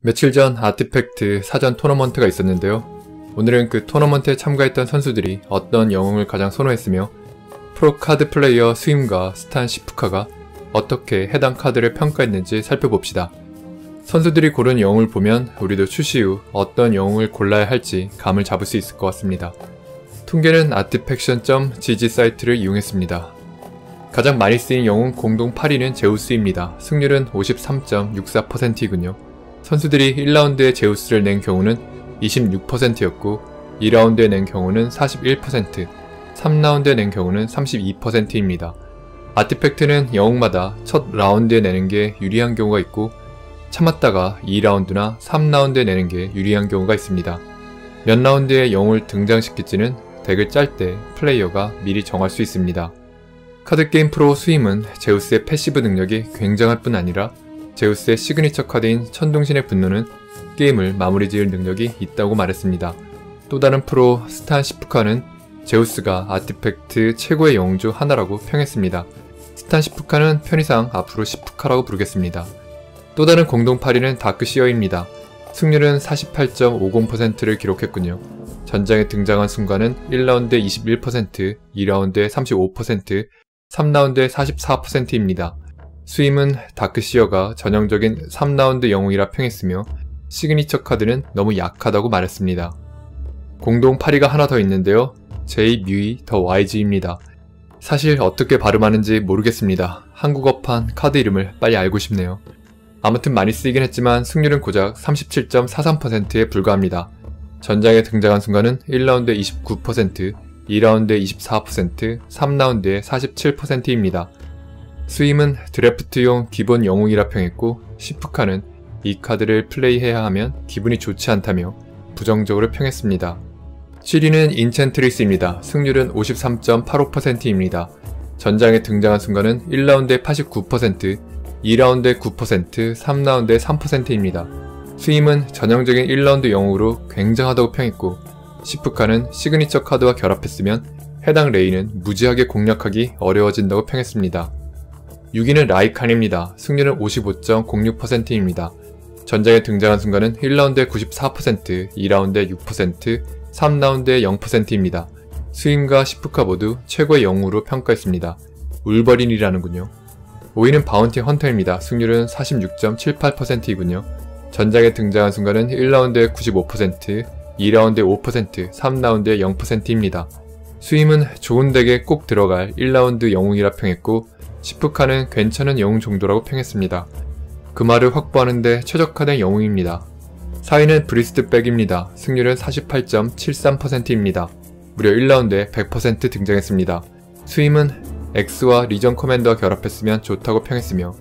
며칠 전 아티팩트 사전 토너먼트가 있었는데요. 오늘은 그 토너먼트에 참가했던 선수들이 어떤 영웅을 가장 선호했으며 프로 카드 플레이어 스임과 스탄 시프카가 어떻게 해당 카드를 평가했는지 살펴봅시다. 선수들이 고른 영웅을 보면 우리도 출시 후 어떤 영웅을 골라야 할지 감을 잡을 수 있을 것 같습니다. 통계는 아티팩션.gg 사이트를 이용했습니다. 가장 많이 쓰인 영웅 공동 8위는 제우스입니다. 승률은 53.64%이군요. 선수들이 1라운드에 제우스를 낸 경우는 26%였고 2라운드에 낸 경우는 41%, 3라운드에 낸 경우는 32%입니다. 아티팩트는 영웅마다 첫 라운드에 내는 게 유리한 경우가 있고 참았다가 2라운드나 3라운드에 내는 게 유리한 경우가 있습니다. 몇 라운드에 영웅을 등장시킬지는 덱을 짤 때 플레이어가 미리 정할 수 있습니다. 카드게임 프로 수임은 제우스의 패시브 능력이 굉장할 뿐 아니라 제우스의 시그니처 카드인 천둥신의 분노는 게임을 마무리 지을 능력이 있다고 말했습니다. 또 다른 프로 스탄 시프카는 제우스가 아티팩트 최고의 영웅 중 하나라고 평했습니다. 스탄 시프카는 편의상 앞으로 시프카라고 부르겠습니다. 또 다른 공동 8위는 다크시어입니다. 승률은 48.50%를 기록했군요. 전장에 등장한 순간은 1라운드에 21%, 2라운드에 35%, 3라운드에 44%입니다. 수임은 다크시어가 전형적인 3라운드 영웅이라 평했으며 시그니처 카드는 너무 약하다고 말했습니다. 공동 8위가 하나 더 있는데요. J 뮤이 더 와이즈입니다. 사실 어떻게 발음하는지 모르겠습니다. 한국어판 카드 이름을 빨리 알고 싶네요. 아무튼 많이 쓰이긴 했지만 승률은 고작 37.43%에 불과합니다. 전장에 등장한 순간은 1라운드에 29%, 2라운드에 24%, 3라운드에 47%입니다. 스임은 드래프트용 기본 영웅이라 평했고 시프카는 이 카드를 플레이해야 하면 기분이 좋지 않다며 부정적으로 평했습니다. 7위는 인챈트리스입니다. 승률은 53.85%입니다. 전장에 등장한 순간은 1라운드에 89%, 2라운드에 9%, 3라운드에 3%입니다. 스임은 전형적인 1라운드 영웅으로 굉장하다고 평했고 시프카는 시그니처 카드와 결합했으면 해당 레이는 무지하게 공략하기 어려워진다고 평했습니다. 6위는 라이칸입니다. 승률은 55.06%입니다. 전장에 등장한 순간은 1라운드에 94%, 2라운드에 6%, 3라운드에 0%입니다. 스임과 시프카 모두 최고의 영웅으로 평가했습니다. 울버린이라는군요. 5위는 바운티 헌터입니다. 승률은 46.78%이군요. 전장에 등장한 순간은 1라운드에 95%, 2라운드에 5%, 3라운드에 0%입니다. 스임은 좋은 덱에 꼭 들어갈 1라운드 영웅이라 평했고 시프카는 괜찮은 영웅 정도라고 평했습니다. 그 말을 확보하는데 최적화된 영웅입니다. 4위는 브리스트백입니다. 승률은 48.73%입니다. 무려 1라운드에 100% 등장했습니다. 스임은 X와 리전 커맨더와 결합했으면 좋다고 평했으며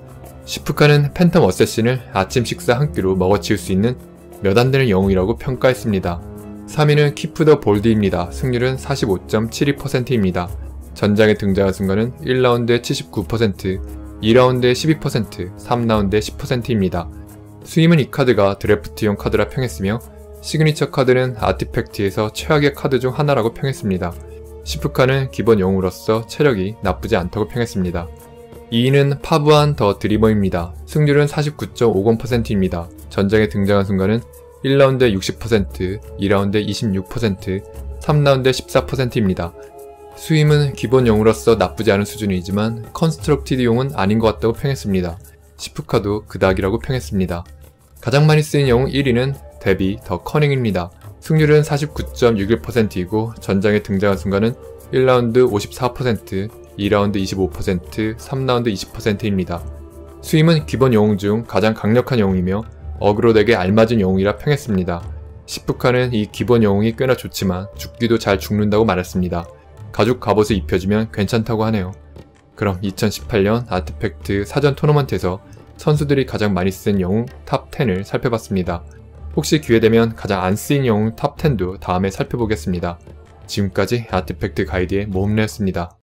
시프카는 팬텀 어세신을 아침 식사 한 끼로 먹어치울 수 있는 몇 안 되는 영웅이라고 평가했습니다. 3위는 키프 더 볼드입니다. 승률은 45.72%입니다. 전장에 등장한 순간은 1라운드에 79%, 2라운드에 12%, 3라운드에 10%입니다. 수임은 이 카드가 드래프트용 카드라 평했으며 시그니처 카드는 아티팩트에서 최악의 카드 중 하나라고 평했습니다. 시프카는 기본 영웅으로서 체력이 나쁘지 않다고 평했습니다. 2위는 파브한 더 드리머입니다. 승률은 49.50%입니다. 전장에 등장한 순간은 1라운드에 60%, 2라운드에 26%, 3라운드에 14%입니다. 수임은 기본 용으로서 나쁘지 않은 수준이지만 컨스트럭티드용은 아닌 것 같다고 평했습니다. 시프카도 그닥이라고 평했습니다. 가장 많이 쓰인 영웅 1위는 데비 더 커닝입니다. 승률은 49.61%이고 전장에 등장한 순간은 1라운드 54%, 2라운드 25%, 3라운드 20%입니다. 수임은 기본 영웅 중 가장 강력한 영웅이며 어그로덱에 알맞은 영웅이라 평했습니다. 시프카는 이 기본 영웅이 꽤나 좋지만 죽기도 잘 죽는다고 말했습니다. 가죽 갑옷을 입혀주면 괜찮다고 하네요. 그럼 2018년 아트팩트 사전 토너먼트에서 선수들이 가장 많이 쓴 영웅 탑 10을 살펴봤습니다. 혹시 기회되면 가장 안 쓰인 영웅 탑 10도 다음에 살펴보겠습니다. 지금까지 아트팩트 가이드의 모험래였습니다.